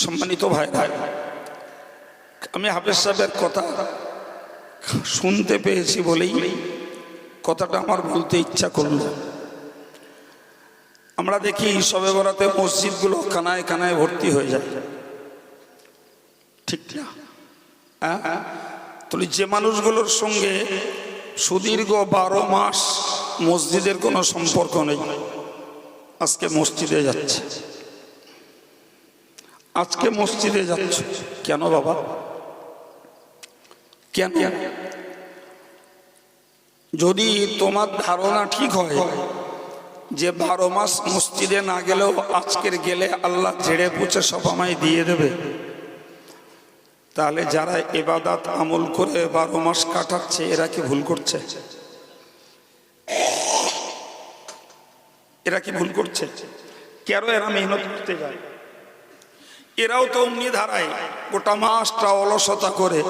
সম্মানিত ভাই ভাই, আমি হাফেজ সাহেবের কথা শুনতে পেয়েছি বলেই কথাটা আমার বলতে ইচ্ছা করল। আমরা দেখি সবে বরাতে মসজিদগুলো কানায় কানায় ভর্তি হয়ে যায়। ঠিক না? হ্যাঁ? তাহলে যে মানুষগুলোর সঙ্গে সুদীর্ঘ বারো মাস মসজিদের কোনো সম্পর্ক নেই, আজকে মসজিদে যাচ্ছে। আজকে মসজিদে যাচ্ছ। কেন বাবা? কেন? যদি তোমার ধারণা ঠিক হয় যে বারো মাস মসজিদে না গেলেও আজকের গেলে আল্লাহ ঝেড়ে পুছে সব আমায় দিয়ে দেবে, তাহলে যারা এবাদাত আমল করে বারো মাস কাটাচ্ছে, এরা কি ভুল করছে? এরা কি ভুল করছে? কেন এরা মেহনত করতে যায়? এরাও তো অমনি ধারায় গোটা মাসটা অলসতা করে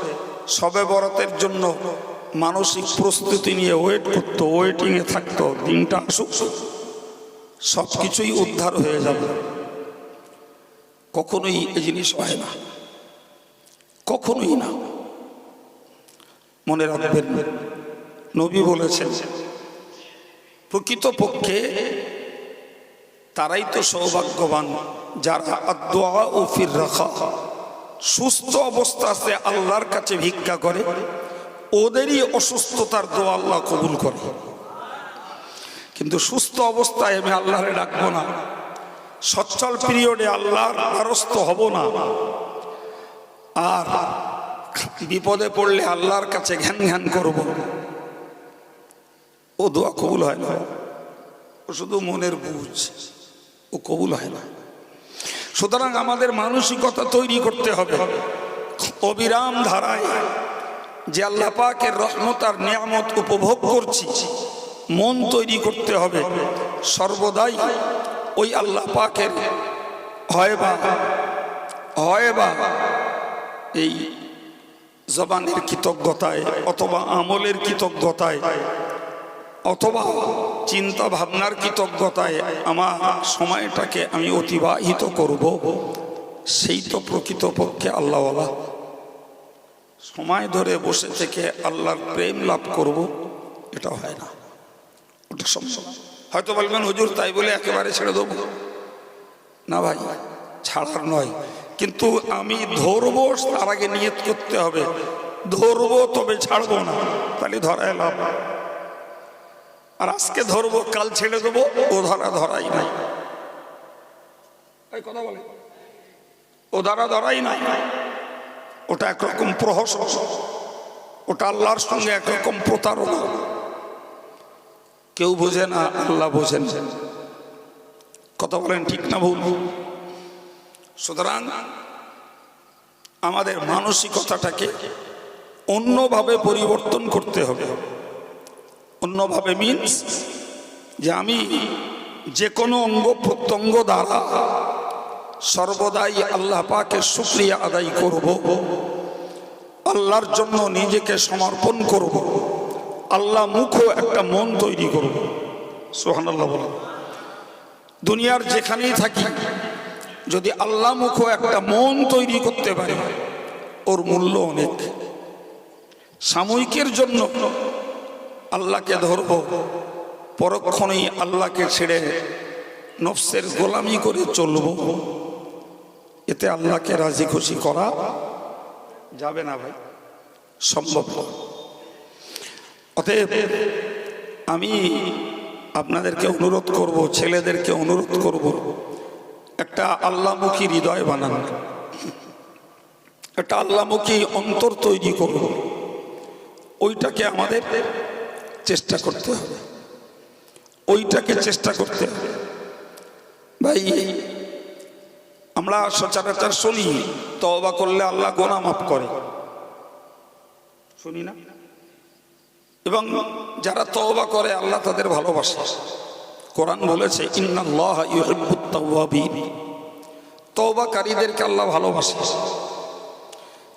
সবে বরতের জন্য মানসিক প্রস্তুতি নিয়ে ওয়েট করতো ওয়েটিংয়ে থাকতো, দিনটা আসুক সব কিছুই উদ্ধার হয়ে যাবে। কখনোই এ জিনিস হয় না, কখনোই না। মনে রাখবেন, নবী বলেছেন, প্রকৃতপক্ষে তারাই তো সৌভাগ্যবান। যারা আদোয়া ও ফির রাখা সুস্থ অবস্থাতে আল্লাহর কাছে ভিক্ষা করে, ওদেরই অসুস্থতার দোয়া আল্লাহ কবুল করে। কিন্তু সুস্থ অবস্থায় আমি আল্লাহরে ডাকবো না। সচ্ছল পিরিয়ডে আল্লাহর দ্বারস্থ হব না। আর বিপদে পড়লে আল্লাহর কাছে ঘ্যান ঘ্যান করব। ও দোয়া কবুল হয় না। ও শুধু মনের বুঝ, ও কবুল হয় না। সুতরাং আমাদের মানসিকতা তৈরি করতে হবে। অবিরাম ধারায় যে আল্লাহ পাকের রহমত আর নিয়ামত উপভোগ করছি, মন তৈরি করতে হবে। সর্বদাই ওই আল্লাহ পাকের হয় বা হয় বা এই জবানের কৃতজ্ঞতায় অথবা আমলের কৃতজ্ঞতায় অথবা চিন্তা ভাবনার কৃতজ্ঞতায় আমার সময়টাকে আমি অতিবাহিত করব, সেই তো প্রকৃতপক্ষে আল্লাহওয়ালা। সময় ধরে বসে থেকে আল্লাহর প্রেম লাভ করব এটা হয় না। ওটা সম্ভব। হয়তো বলবেন, হুজুর, তাই বলে একেবারে ছেড়ে দেবো? না ভাই, ছাড়ার নয়। কিন্তু আমি ধরবো, তার আগে নিয়ত করতে হবে। ধরবো, তবে ছাড়বো না। তাহলে ধরায় লাভ। আর আজকে ধরবো, কাল ছেড়ে দেবো, ও ধরা ধরাই নাই। এই কথা বলে। ও ধরা ধরাই নাই। ওটা একরকম প্রহসন ওটা আল্লাহর সঙ্গে একরকম প্রতারণা। কেউ বোঝে না, আল্লাহ বোঝেন। কথা বলেন ঠিক না ভুল? সুতরাং আমাদের মানসিকতাটাকে অন্যভাবে পরিবর্তন করতে হবে। অন্যভাবে মিনস যে আমি যে কোনো অঙ্গ প্রত্যঙ্গ দ্বারা সর্বদাই আল্লাহ পাকে শুক্রিয়া আদায় করব, আল্লাহর জন্য নিজেকে সমর্পণ করব, আল্লাহ মুখও একটা মন তৈরি করব। সোহান আল্লাহ বল দুনিয়ার যেখানেই থাকি, যদি আল্লাহ মুখও একটা মন তৈরি করতে পারে, ওর মূল্য অনেক। সাময়িকের জন্য আল্লাহকে ধরব। পরক্ষণেই আল্লাহকে ছেড়ে নফসের গোলামি করে চলব। এতে আল্লাহকে রাজি খুশি করা যাবে না ভাই, সম্ভব অতএব আমি আপনাদেরকে অনুরোধ করব, ছেলেদেরকে অনুরোধ করব, একটা আল্লাহমুখী হৃদয় বানান। একটা আল্লাহমুখী অন্তর তৈরি করব ওইটাকে আমাদের চেষ্টা করতে হবে। ওইটাকে চেষ্টা করতে হবে। ভাই, আমরা সচরাচর শুনি তবা করলে আল্লাহ গোনা মাফ করে। শুনি না? এবং যারা তওবা করে, আল্লাহ তাদের ভালোবাসে। কোরআন বলেছে তওবাকারীদেরকে আল্লাহ ভালোবাসে।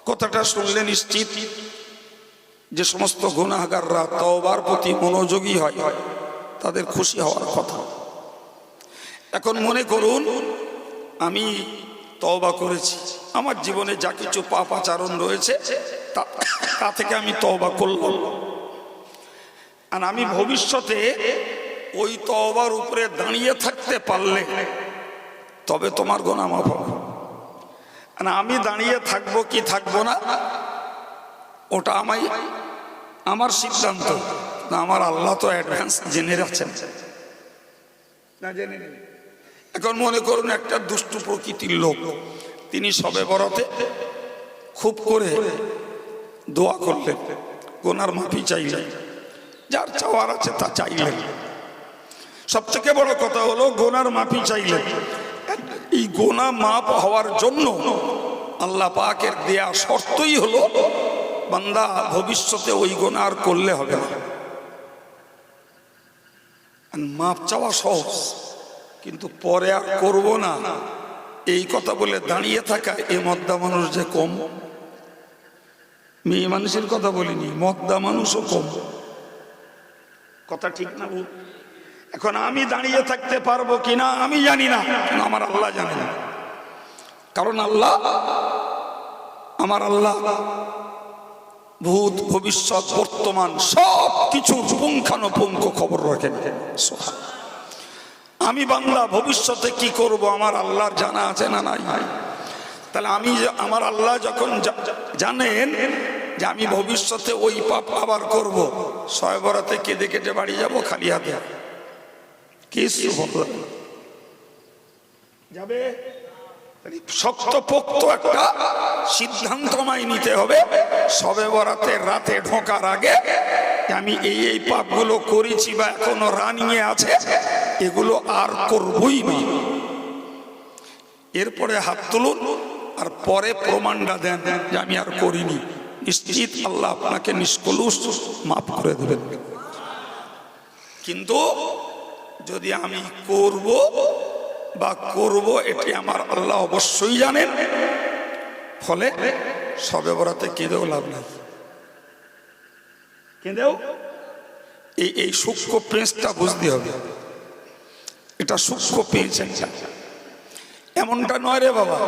কথাটা শুনলে নিশ্চিত যে সমস্ত গুনাহগাররা তওবার প্রতি মনোযোগী হয়, তাদের খুশি হওয়ার কথা। এখন মনে করুন, আমি তওবা করেছি। আমার জীবনে যা কিছু পাপ আচরণ রয়েছে, তা তা থেকে আমি তওবা করলাম। আর আমি ভবিষ্যতে ওই তওবার উপরে দাঁড়িয়ে থাকতে পারলে, তবে তোমার গোনা মাফ হবে। আর আমি দাঁড়িয়ে থাকব কি থাকব না, ওটা আমায় আমার সিদ্ধান্ত। না, আমার আল্লাহ তো অ্যাডভান্স জেনে রাখছেন। না, জেনে এখন মনে করুন, একটা দুষ্টু প্রকৃতির লোক, তিনি সবে বরাতে খুব করে দোয়া করলেন, গোনার মাফি চাইলেন, যার চাওয়ার আছে তা চাইলেন। সব থেকে বড় কথা হলো, গোনার মাফি চাইলেন। এই গোনা মাপ হওয়ার জন্য আল্লাহ পাকের দেয়া শর্তই হলো বান্দা ভবিষ্যতে ওই গোনা আর করলে হবে না। মাপ চাওয়া সহজ, কিন্তু পরে আর করব না। এই কথা বলে দাঁড়িয়ে থাকা এ মদ্দা মানুষ যে কম। মেয়ে মানুষের কথা বলিনি, মদ্দা মানুষও কম। কথা ঠিক না ভুল এখন আমি দাঁড়িয়ে থাকতে পারব কিনা আমি জানি না আমার আল্লাহ জানেন। কারণ আল্লাহ, আমার আল্লাহ ভূত, ভবিষ্যৎ, বর্তমান, সব কিছু পুঙ্খানুপুঙ্খ খবর রাখেন। আমি বাংলা ভবিষ্যতে কি করব, আমার আল্লাহর জানা আছে না নাই? ভাই তাহলে আমি আমার আল্লাহ যখন জানেন যে আমি ভবিষ্যতে ওই পাপ আবার করব ছয় বরাতে কেঁদে কেটে বাড়ি যাব খালি হাতে। কিছু বলব না। যাবে? শক্ত পোক্ত একটা সিদ্ধান্ত আমায় নিতে হবে। সবে বরাতে রাতে ঢোকার আগে আমি এই এই পাপগুলো করেছি বা এখনও রানিয়ে আছে, এগুলো আর করবই না। এরপরে হাত তুলুন আর পরে প্রমাণটা দেন যে আমি আর করিনি। নিশ্চিত আল্লাহ আপনাকে নিষ্কলুষ মাফ করে দেবেন। কিন্তু যদি আমি করব বা করব এটি আমার আল্লাহ অবশ্যই জানেন। ফলে সবে বরাতে কেঁদেও লাভ নাই। কেঁদেও? এই এই সূক্ষ্ম পেঁচটা বুঝতে হবে। এটা সূক্ষ্ম পেঁচ এমনটা নয় রে বাবা।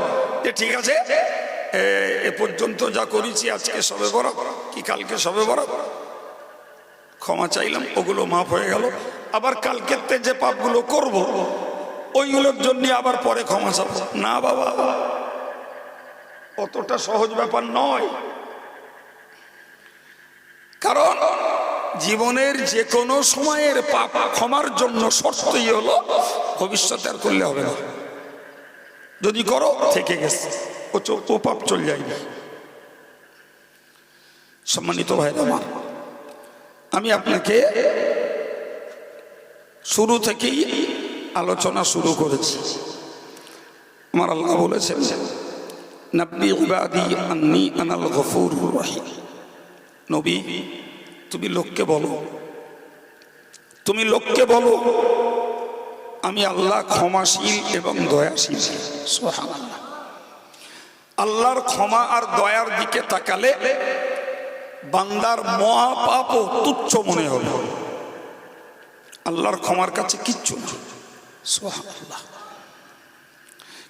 যে ঠিক আছে? এ- পর্যন্ত যা করেছি আজকে সবে বরাত কি কালকে সবে বরাত? ক্ষমা চাইলাম ওগুলো মাফ হয়ে গেল। আবার কালকের তে যে পাপগুলো করব ওইগুলোর জন্য আবার পরে ক্ষমা চাব। না বাবা, অতটা সহজ ব্যাপার নয়। কারণ জীবনের যে কোনো সময়ের পাপ ক্ষমার জন্য শর্তই হলো, ভবিষ্যতে আর করলে হবে না। যদি করো, থেকে গেছে। ও ও পাপ চলে যায়নি সম্মানিত ভাইরা আমার, আমি আপনাকে শুরু থেকেই আলোচনা শুরু করেছি। আমার আল্লাহ বলেছেন, নাব্বি ইবাদি আন্নি আনাল গফুর নবী, তুমি লোককে বলো। তুমি লোককে বলো, আমি আল্লাহ ক্ষমাশীল এবং দয়াশীল। সুবহানাল্লাহ। আল্লাহর ক্ষমা আর দয়ার দিকে তাকালে বান্দার মহাপাপ তুচ্ছ মনে হবে। আল্লাহর ক্ষমার কাছে কিচ্ছু না।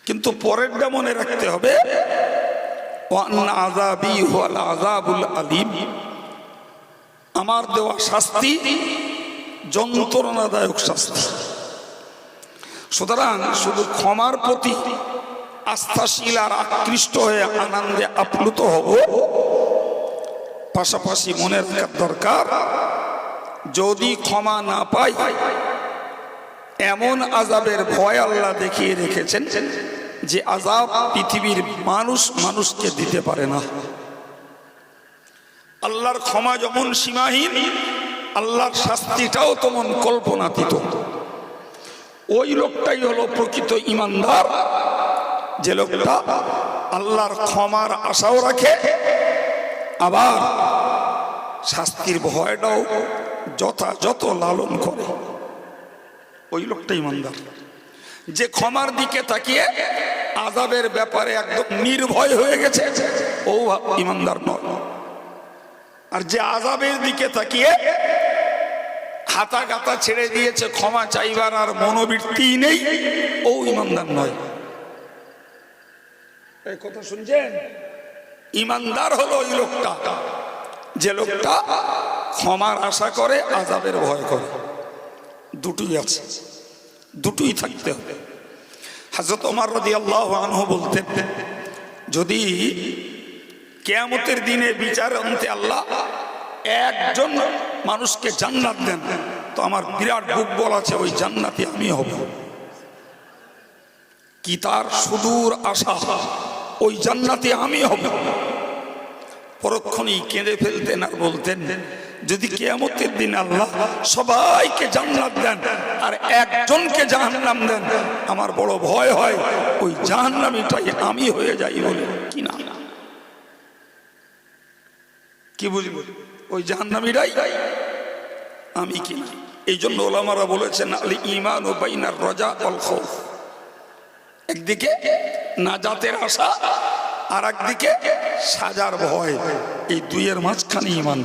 কিন্তু পরেরটা মনে রাখতে হবে আমার দেওয়া শাস্তি যন্ত্রণাদায়ক শাস্তি। সুতরাং শুধু ক্ষমার প্রতি আস্থাশীল আর আকৃষ্ট হয়ে আনন্দে আপ্লুত হব, পাশাপাশি মনে রাখার দরকার, যদি ক্ষমা না পাই এমন আজাবের ভয় আল্লাহ দেখিয়ে রেখেছেন যে আজাব পৃথিবীর মানুষ মানুষকে দিতে পারে না। আল্লাহর ক্ষমা যেমন সীমাহীন, আল্লাহর শাস্তিটাও তেমন কল্পনাতীত। ওই লোকটাই হলো প্রকৃত ইমানদার, যে লোকটা আল্লাহর ক্ষমার আশাও রাখে, আবার শাস্তির ভয়টাও যথাযথ লালন করে। ওই লোকটা ইমানদার। যে ক্ষমার দিকে তাকিয়ে আজাবের ব্যাপারে একদম নির্ভয় হয়ে গেছে, ও ইমানদার নয়। আর যে আজাবের দিকে তাকিয়ে হাতা গাতা ছেড়ে দিয়েছে, ক্ষমা চাইবার আর মনোবৃত্তি নেই, ও ইমানদার নয়। এই কথা শুনছেন? ইমানদার হলো ওই লোকটা। যে লোকটা ক্ষমার আশা করে আজাবের ভয় করে। দুটোই আছে। দুটোই থাকতে হবে। হাজরত ওমর রদি আল্লাহ আনহু বলতেন, যদি কেয়ামতের দিনে বিচার অন্তে আল্লাহ একজন মানুষকে জান্নাত দেন, তো আমার বিরাট বুক বল আছে, ওই জান্নাতে আমি হব। কি তার সুদূর আশা, ওই জান্নাতে আমি হব। পরক্ষণেই কেঁদে ফেলতেন আর বলতেন যদি কেয়ামতের দিন আল্লাহ সবাইকে জান্নাত দেন আর একজনকে জাহান্নাম দেন, আমার বড় ভয় হয় ওই জাহান্নামিটাই আমি হয়ে যাই বলে। কি না কি বুঝলি ওই জাহান্নামিরাই আমি কি না? এই জন্য ওলামারা বলেছেন, আলী ইমান ও বাইনার রজা অল একদিকে নাজাতের আশা আর একদিকে সাজার ভয়। এই দুইয়ের মাঝখানে ইমান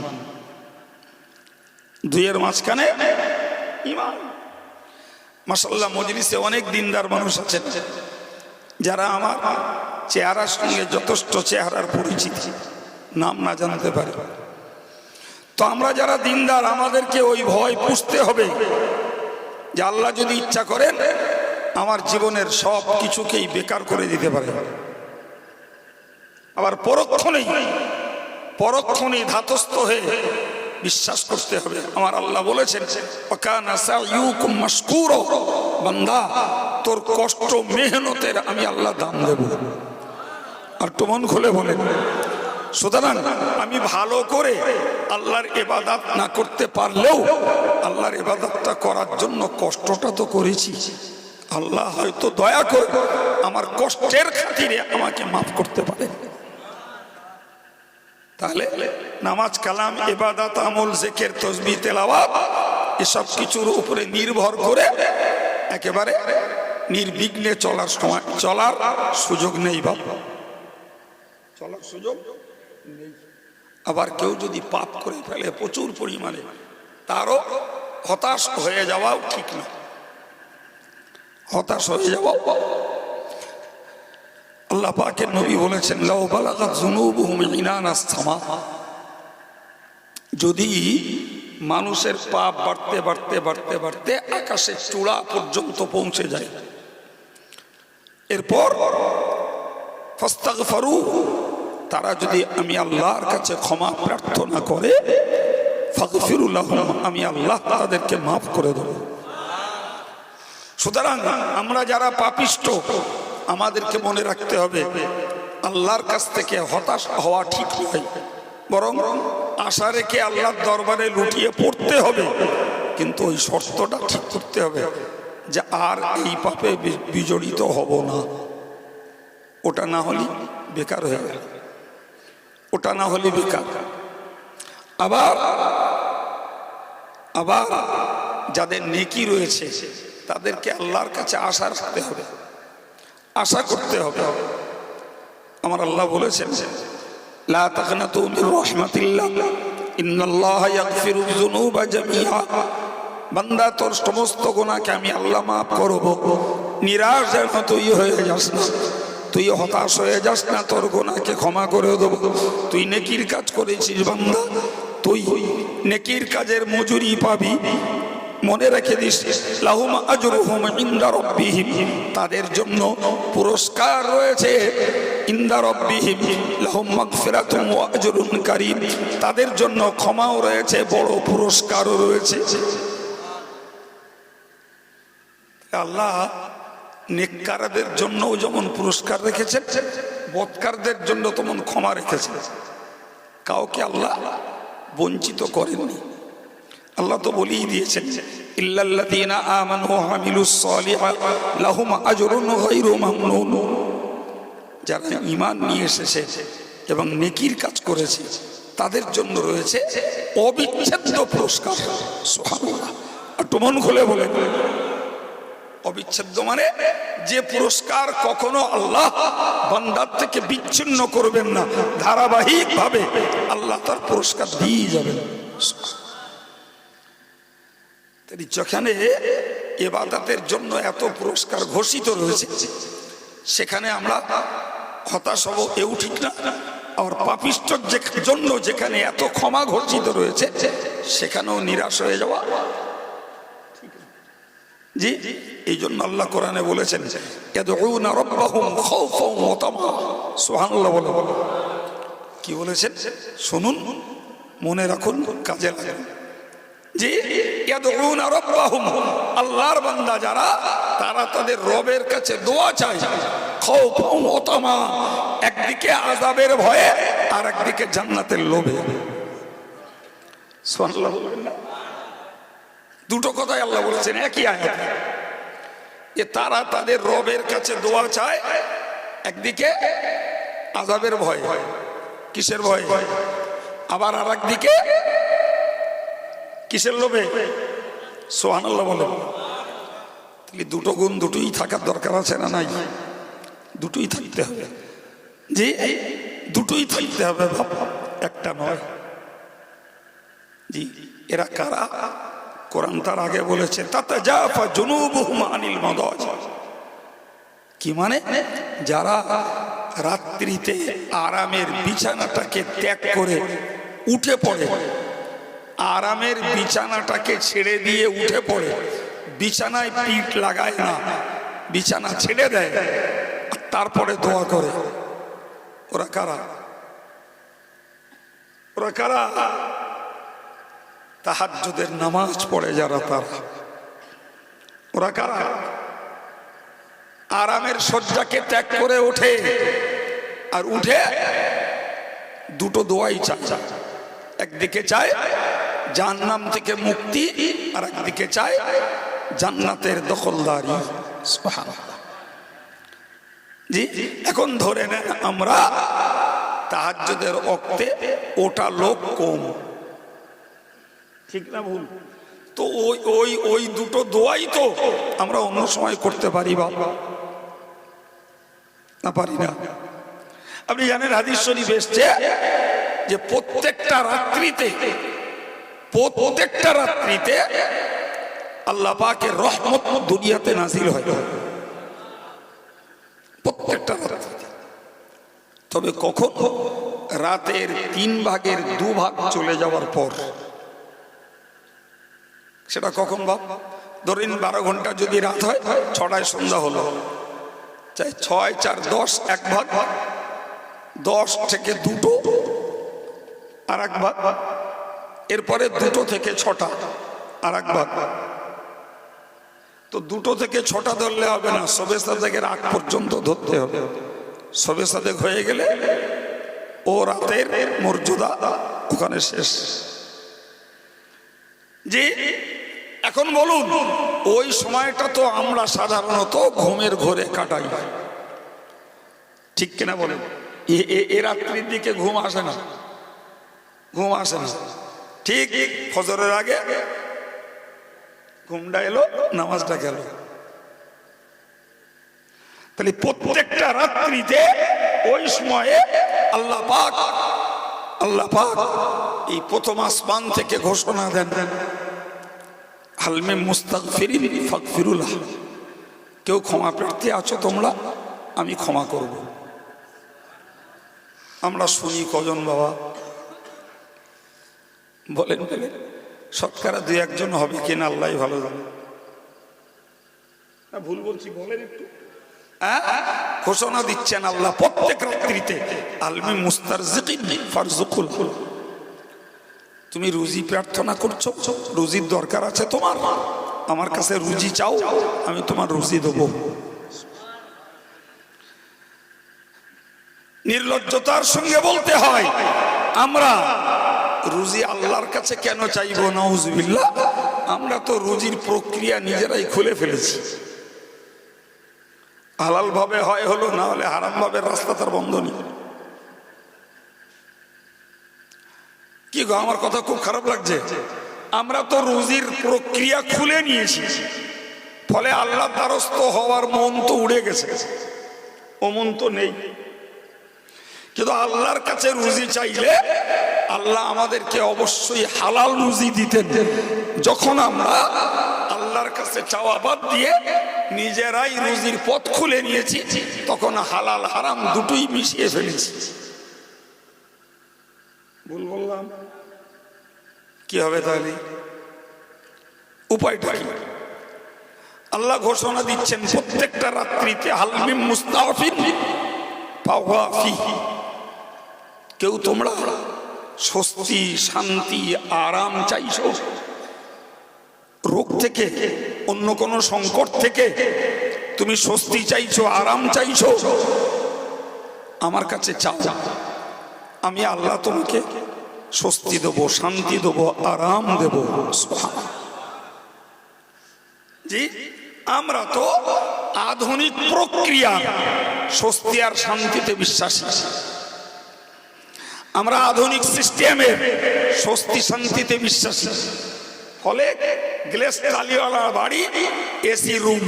দুইয়ের মাঝখানে ইমান মাসাল্লাহ মজলিসে অনেক দিনদার মানুষ আছেন, যারা আমার চেহারার সঙ্গে যথেষ্ট চেহারার পরিচিতি, নাম না জানতে পারে। তো আমরা যারা দিনদার, আমাদেরকে ওই ভয় পুষতে হবে যে আল্লাহ যদি ইচ্ছা করেন, আমার জীবনের সব কিছুকেই বেকার করে দিতে পারে। আবার পরক্ষণেই পরক্ষণেই ধাতস্থ হয়ে বিশ্বাস করতে হবে। আমার আল্লাহ বলেছেন। বান্দা, তোর কষ্ট, মেহনতের আমি আল্লাহ দাম দেব। আর মন খুলে বলেন। সুতরাং আমি ভালো করে আল্লাহর এবাদাত না করতে পারলেও আল্লাহর এবাদাতটা করার জন্য কষ্টটা তো করেছি। আল্লাহ হয়তো দয়া করে আমার কষ্টের খাতিরে আমাকে মাফ করতে পারে তাহলে নামাজ, কালাম এবাদাত আমল, জেকের তসবি তেলাওয়াত, এসব কিছুর উপরে নির্ভর করে একেবারে নির্বিঘ্নে চলার সময়, চলার সুযোগ নেই বাবা চলার সুযোগ নেই। আবার কেউ যদি পাপ করে ফেলে প্রচুর পরিমাণে, তারও হতাশ হয়ে যাওয়াও ঠিক না। হতাশ হয়ে যাওয়া আল্লাহ পাকের নবী বলেছেন, লাউ বালাগাত যুনুবুহুম ইনানাস যদি মানুষের পাপ বাড়তে বাড়তে বাড়তে বাড়তে আকাশের চূড়া পর্যন্ত পৌঁছে যায়। এরপর, ফাস্তাগফারু, তারা যদি আমি আল্লাহর কাছে ক্ষমা প্রার্থনা করে ফাগফিরুল্লাহুম আমি আল্লাহ তাদেরকে মাফ করে দেবো। সুতরাং আমরা যারা পাপিষ্ট আমাদেরকে মনে রাখতে হবে, আল্লাহর কাছ থেকে হতাশ হওয়া ঠিক নয়। বরং আশা রেখে আল্লাহর দরবারে লুটিয়ে পড়তে হবে। কিন্তু ওই শর্তটা ঠিক করতে হবে যে আর এই পাপে বিজড়িত হব না। ওটা না হলে বেকার হয়ে গেল। ওটা না হলে বেকার। আবার আবার যাদের নেকি রয়েছে, তাদেরকে আল্লাহর কাছে আশা রাখতে হবে। আশা করতে হবে। আমার আল্লাহ বলেছেন, লা ইন্নাল্লাহা বান্দা, তোর সমস্ত গুনাহকে আমি আল্লাহ নিরাশ তুই হয়ে যাস না। তুই হতাশ হয়ে যাস না, তোর গুনাহকে ক্ষমা দেবো। তুই নেকির কাজ করেছিস বান্দা। তুই নেকির কাজের মজুরি পাবি। মনে রেখে দিস তাদের জন্য পুরস্কার রয়েছে। তাদের জন্য ক্ষমাও রয়েছে, বড় পুরস্কারও রয়েছে। আল্লাহ নেককারদের জন্যও যেমন পুরস্কার রেখেছেন, বৎকারদের জন্য তেমন ক্ষমা রেখেছেন। কাউকে আল্লাহ বঞ্চিত করেননি। আল্লাহ তো বলেই দিয়েছেন, ইল্লাল্লাযীনা আমানু ওয়া আমিলুস সালিহাত লাহুম আজরুন গায়রু যারা ঈমান নিয়ে এসেছে এবং নেকির কাজ করেছে, তাদের জন্য রয়েছে অবিচ্ছেদ্য পুরস্কার। সুবহানাল্লাহ। একটু মন খুলে বলেন। অবিচ্ছেদ্য মানে যে পুরস্কার কখনো আল্লাহ বান্দার থেকে বিচ্ছিন্ন করবেন না ধারাবাহিক ভাবে আল্লাহ তার পুরস্কার দিয়ে যাবেন। যেখানে এবাদাতের জন্য এত পুরস্কার ঘোষিত রয়েছে। সেখানে আমরা হতাশ হব এও ঠিক না। আর পাপিষ্টর জন্য যেখানে এত ক্ষমা ঘোষিত রয়েছে, সেখানেও নিরাশ হয়ে যাওয়া। জি, এই জন্য আল্লাহ কোরআনে বলেছেন কি বলেছেন? শুনুন, মনে রাখুন, কাজে লাগান বান্দা যারা, তারা তাদের রবের কাছে দোয়া চায়। একদিকে আযাবের ভয়ে, আর একদিকে জান্নাতের দুটো কথাই আল্লাহ বলেছেন, একই আয়াত। যে তারা তাদের রবের কাছে দোয়া চায়, একদিকে আজাবের ভয়, কিসের ভয়? আবার আর একদিকে কিসের লোভে? সোহান আল্লাহ বলে। তাহলে দুটো গুণ দুটোই থাকার দরকার আছে না নাই? দুটোই থাকতে হবে। যে দুটোই থাকতে হবে বাপ, একটা নয়। জি, এরা কারা? কোরআন তার আগে বলেছে তাতে জাফা জুনুবুহুম আনিল মাদাজ। কি মানে? যারা রাত্রিতে আরামের বিছানাটাকে ত্যাগ করে উঠে পড়ে আরামের বিছানাটাকে ছেড়ে দিয়ে উঠে পড়ে। বিছানায় পিঠ লাগায় না, বিছানা ছেড়ে দেয় তারপরে দোয়া করে। ওরা কারা? ওরা কারা? তাহাজ্জুদের নামাজ পড়ে যারা তারা। ওরা কারা? আরামের শয্যাকে ত্যাগ করে ওঠে, আর উঠে দুটো দোয়াই চায়। একদিকে চায় জান্নাম থেকে মুক্তি আর একদিকে চায় জান্নাতের দখলদারি। জি এখন ধরে নেন আমরা তাহাজ্জুদের অক্তে ওটা লোক কম। ঠিক না ভুল? তো ওই ওই ওই দুটো দোয়াই তো আমরা অন্য সময় করতে পারি বাবা না পারি না। আপনি জানেন হাদিস শরীফ এসছে যে প্রত্যেকটা রাত্রিতে প্রত্যেকটা রাত্রিতে আল্লাহ পাকের রহমত দুনিয়াতে নাজিল হয়। প্রত্যেকটা রাত্রিতে। তবে কখন? রাতের তিন ভাগের দু ভাগ চলে যাওয়ার পর। সেটা কখন বাপ? ধরেন বারো ঘণ্টা যদি রাত হয়, ছটায় সন্ধ্যা হলো। চাই ছয়, চার, দশ, এক ভাগ। দশ থেকে দুটো। আর এক ভাগ। এরপরে দুটো থেকে ছটা আর এক ভাগ তো দুটো থেকে ছটা ধরলে হবে না, সবে সাদেকের আগ পর্যন্ত ধরতে হবে। সবে সাদেক হয়ে গেলে ও রাতের মর্যাদা ওখানে শেষ। যে এখন বলুন, ওই সময়টা তো আমরা সাধারণত ঘুমের ঘরে কাটাই। ঠিক কিনা বলেন? এ রাত্রির দিকে ঘুম আসে না। ঘুম আসে না। ঠিক ফজরের আগে ঘুমটা এলো, নামাজটা গেল। তাহলে প্রত্যেকটা রাত্রিতে ওই সময়ে আল্লাহ পাক আল্লাহ পাক এই প্রথম আসমান থেকে ঘোষণা দেন হালমে মুস্তাগফিরিন ফাগফিরুল্লাহ কেউ ক্ষমা প্রার্থী আছো তোমরা? আমি ক্ষমা করব। আমরা শুনি কজন বাবা? বলেন শতকরা দুই একজন হবে কিনা আল্লাহ ভালো জানে। না, ভুল বলছি বলেন একটু? ঘোষণা দিচ্ছেন আল্লাহ প্রত্যেক রাত্রিতে আলমি মুস্তার ফারজুকুল তুমি রুজি প্রার্থনা করছ রুজির দরকার আছে তোমার? আমার কাছে রুজি চাও আমি তোমার রুজি দেবো। নির্লজ্জতার সঙ্গে বলতে হয় আমরা রুজি আল্লাহর কাছে কেন চাইব? নওজবিল্লা আমরা তো রুজির প্রক্রিয়া নিজেরাই খুলে ফেলেছি। হালাল ভাবে হয় হলো, না হলে হারাম ভাবে রাস্তা তার বন্ধ নেই। কি গো, আমার কথা খুব খারাপ লাগছে? আমরা তো রুজির প্রক্রিয়া খুলে নিয়েছি। ফলে আল্লাহ দ্বারস্থ হওয়ার মন তো উড়ে গেছে। ও মন তো নেই। কিন্তু আল্লাহর কাছে রুজি চাইলে আল্লাহ আমাদেরকে অবশ্যই হালাল রুজি দিতেন। যখন আমরা আল্লাহর কাছে চাওয়া বাদ দিয়ে নিজেরাই রুজির পথ খুলে নিয়েছি, তখন হালাল হারাম দুটোই মিশিয়ে ফেলেছি। ভুল বললাম? কি হবে তাহলে? উপায়টা কি? আল্লাহ ঘোষণা দিচ্ছেন, প্রত্যেকটা রাত্রিতে হালমিম মুস্তাফিন কেউ তোমরা স্বস্তি, শান্তি, আরাম চাইছো? রোগ থেকে, অন্য কোনো সংকট থেকে তুমি স্বস্তি চাইছো, আরাম চাইছো? আমার কাছে চাও। আমি আল্লাহ তোমাকে স্বস্তি দেব, শান্তি দেব, আরাম দেব। জি, আমরা তো আধুনিক প্রক্রিয়া, স্বস্তি আর শান্তিতে বিশ্বাসী। আমরা আধুনিক সিস্টেমের স্বস্তি শান্তিতে বিশ্বাসী। ফলে গ্লেস তালিওয়ালা বাড়ি, এসি রুম।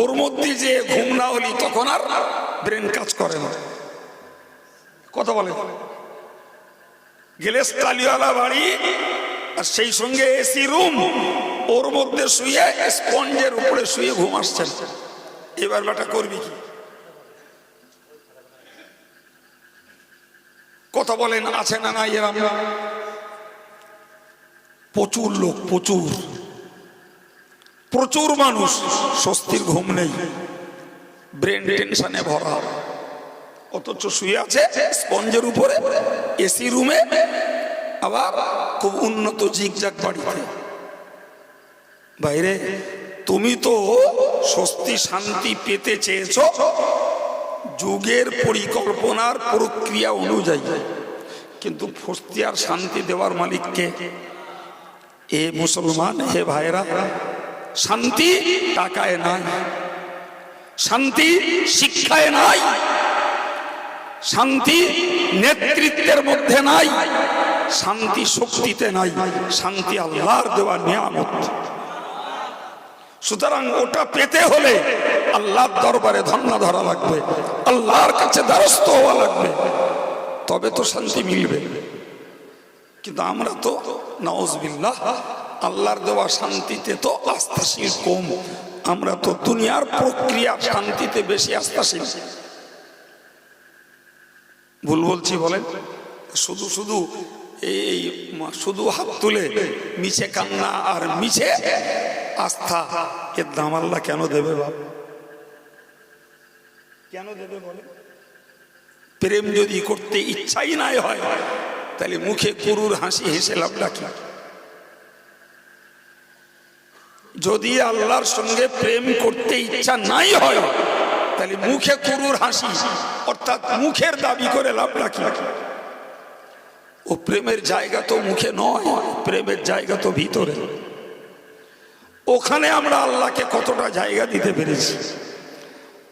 ওর মধ্যে যে ঘুম না হলি তখন আর ব্রেন কাজ করে না। কথা বলে। গ্লেস তালিওয়ালা বাড়ি আর সেই সঙ্গে এসি রুম, ওর মধ্যে শুয়ে স্পঞ্জের উপরে শুয়ে ঘুম আসছেন এবার বেটা করবি কি? কথা বলেন আছে না নাই এরম প্রচুর লোক, প্রচুর। প্রচুর মানুষ, স্বস্তির ঘুম নেই। ব্রেন টেনশনে ভরা। অথচ শুয়ে আছে স্পঞ্জের উপরে, এসি রুমে, আবার খুব উন্নত জিগজাগ বাড়িতে। বাইরে তুমি তো স্বস্তি শান্তি পেতে চেয়েছ যুগের পরিকল্পনার প্রক্রিয়া অনুযায়ী। কিন্তু স্বস্তি আর শান্তি দেওয়ার মালিককে, এ মুসলমান, হে ভাইরা শান্তি টাকায় নাই, শান্তি শিক্ষায় নাই, শান্তি নেতৃত্বের মধ্যে নাই, শান্তি শক্তিতে নাই, শান্তি আল্লাহর দেওয়া নিয়ামত। সুতরাং ওটা পেতে হলে আল্লাহর দরবারে ধন্য ধরা লাগবে, আল্লাহর কাছে দ্বারস্থ হওয়া লাগবে, তবে তো শান্তি মিলবে। কিন্তু আমরা তো নওয়াজবিল্লাহ আল্লাহর দেওয়া শান্তিতে তো আস্থাশীল কম, আমরা তো দুনিয়ার প্রক্রিয়া শান্তিতে বেশি আস্থাশীল। ভুল বলছি বলেন? শুধু শুধু এই, শুধু হাত তুলে মিছে কান্না আর মিছে আস্থা এর দাম আল্লাহ কেন দেবে বাপ? কেন দেবে বলে? প্রেম যদি করতে ইচ্ছাই নাই হয়, তাহলে মুখে কুরুর হাসি হেসে লাভটা কি? যদি আল্লাহর সঙ্গে প্রেম করতে ইচ্ছা নাই হয়, তাহলে মুখে কুরুর হাসি, অর্থাৎ মুখের দাবি করে লাভটা কি? ও প্রেমের জায়গা তো মুখে নয়, প্রেমের জায়গা তো ভিতরে। ওখানে আমরা আল্লাহকে কতটা জায়গা দিতে পেরেছি।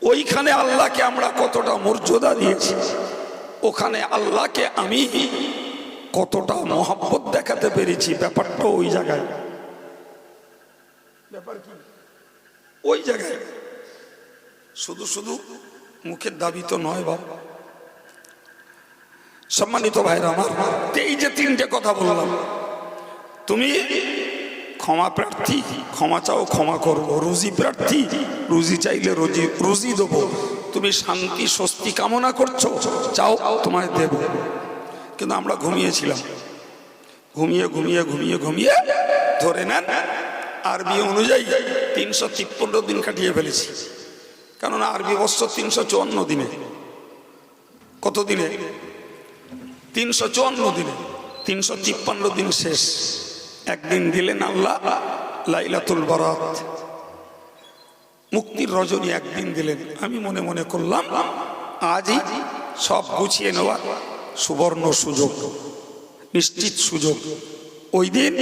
ওইখানে আল্লাহকে আমরা কতটা মর্যাদা দিয়েছি। ওখানে আল্লাহকে আমি কতটা মহাব্বত দেখাতে পেরেছি। ব্যাপারটা ওই জায়গায়। ব্যাপার কি? ওই জায়গায়। শুধু শুধু মুখের দাবি তো নয় বাবা। সম্মানিত ভাইরা আমার, এই যে তিনটে কথা বললাম। তুমি ক্ষমা প্রার্থী, ক্ষমা চাও, ক্ষমা করব রুজি প্রার্থী, রুজি চাইলে রুজি রুজি দেবো। তুমি শান্তি, স্বস্তি কামনা করছ, চাও, তোমায় দেব। কিন্তু আমরা ঘুমিয়েছিলাম। ঘুমিয়ে ঘুমিয়ে ঘুমিয়ে ঘুমিয়ে ধরে নেন, আরবি অনুযায়ী তিনশো তিপ্পন্ন দিন কাটিয়ে ফেলেছি। কেননা আরবি বৎসর তিনশো চুয়ান্ন দিনে। কত দিনে? তিনশো চুয়ান্ন দিনে। তিনশো তিপ্পান্ন দিন শেষ। একদিন দিলেন আল্লাহ, লাইলাতুল বরাত মুক্তির রজনী একদিন দিলেন। আমি মনে মনে করলাম, আজই সব গুছিয়ে নেওয়ার সুবর্ণ সুযোগ, নিশ্চিত সুযোগ। ওই দিন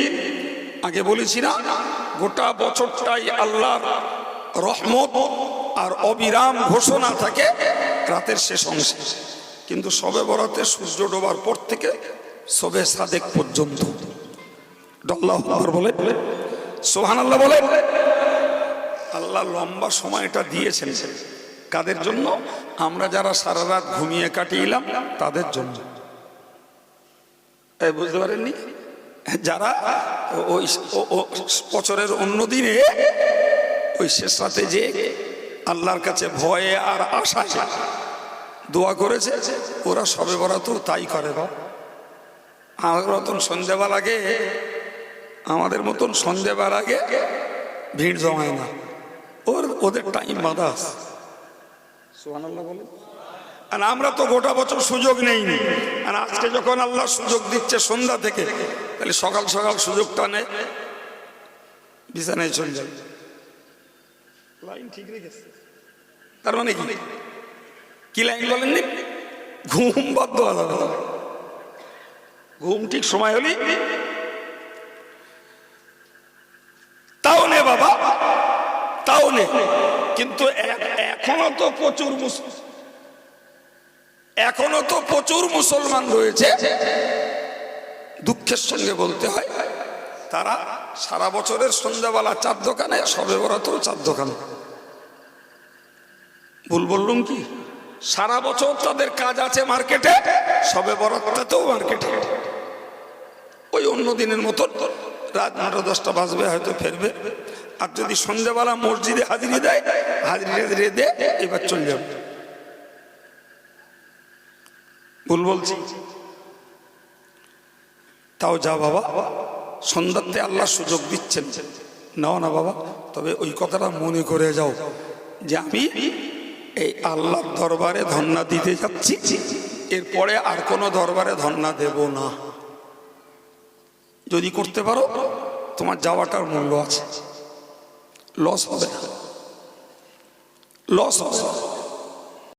আগে বলেছি না গোটা বছরটাই আল্লাহর রহমত আর অবিরাম ঘোষণা থাকে রাতের শেষ অংশে। কিন্তু সবে বরাতে সূর্য ডোবার পর থেকে সবে সাদেক পর্যন্ত। ডল্লাহ বলে। সোহান আল্লাহ বলে। আল্লাহ লম্বা সময়টা দিয়েছেন। কাদের জন্য? আমরা যারা সারা রাত ঘুমিয়ে কাটিয়েলাম, তাদের জন্য। বুঝতে পারেননি? যারা ওই বছরের অন্য দিনে ওই শেষ রাতে যে আল্লাহর কাছে ভয়ে আর আশায় দোয়া করেছে, ওরা সবে বরাত তাই করে বা আমাদের মতন সন্ধেবেলা আগে আমাদের মতন সন্ধেবেলা আগে ভিড় জমায় না। ওর ওদের টাইম বাধা আছে বলেন। আর আমরা তো গোটা বছর সুযোগ নেইনি। আর আজকে যখন আল্লাহ সুযোগ দিচ্ছে সন্ধ্যা থেকে তাহলে সকাল সকাল সুযোগটা নেয় বিছানায় চলে যাবে লাইন ঠিক রেখেছে। তার মানে কি? কি লাইন বলেননি ঘুম বাধ্য না। ঘুম ঠিক সময় হলি তাও নে বাবা, তাও নে। কিন্তু এখনও তো প্রচুর এখনও তো প্রচুর মুসলমান রয়েছে। দুঃখের সঙ্গে বলতে হয়, তারা সারা বছরের সন্ধ্যাবেলা চার দোকানে, সবে বরাতেও চার দোকানে। ভুল বললুম কি? সারা বছর তাদের কাজ আছে মার্কেটে, সবে বরাতটাতেও মার্কেটে। ওই অন্য দিনের মতন রাত নটা দশটা বাজবে, হয়তো ফেরবে। আর যদি সন্ধ্যাবেলা মসজিদে হাজিরি দেয়, হাজিরি হাজিরি দে এবার চলে যাবে। ভুল বলছি? তাও যা বাবা, সন্ধ্যাতে আল্লাহ সুযোগ দিচ্ছেন। নাও না বাবা, তবে ওই কথাটা মনে করে যাও যে আমি এই আল্লাহর দরবারে ধন্না দিতে যাচ্ছি, এরপরে আর কোনো দরবারে ধন্না দেব না। যদি করতে পারো তোমার যাওয়াটার মূল্য আছে লস হবে না লস হবে।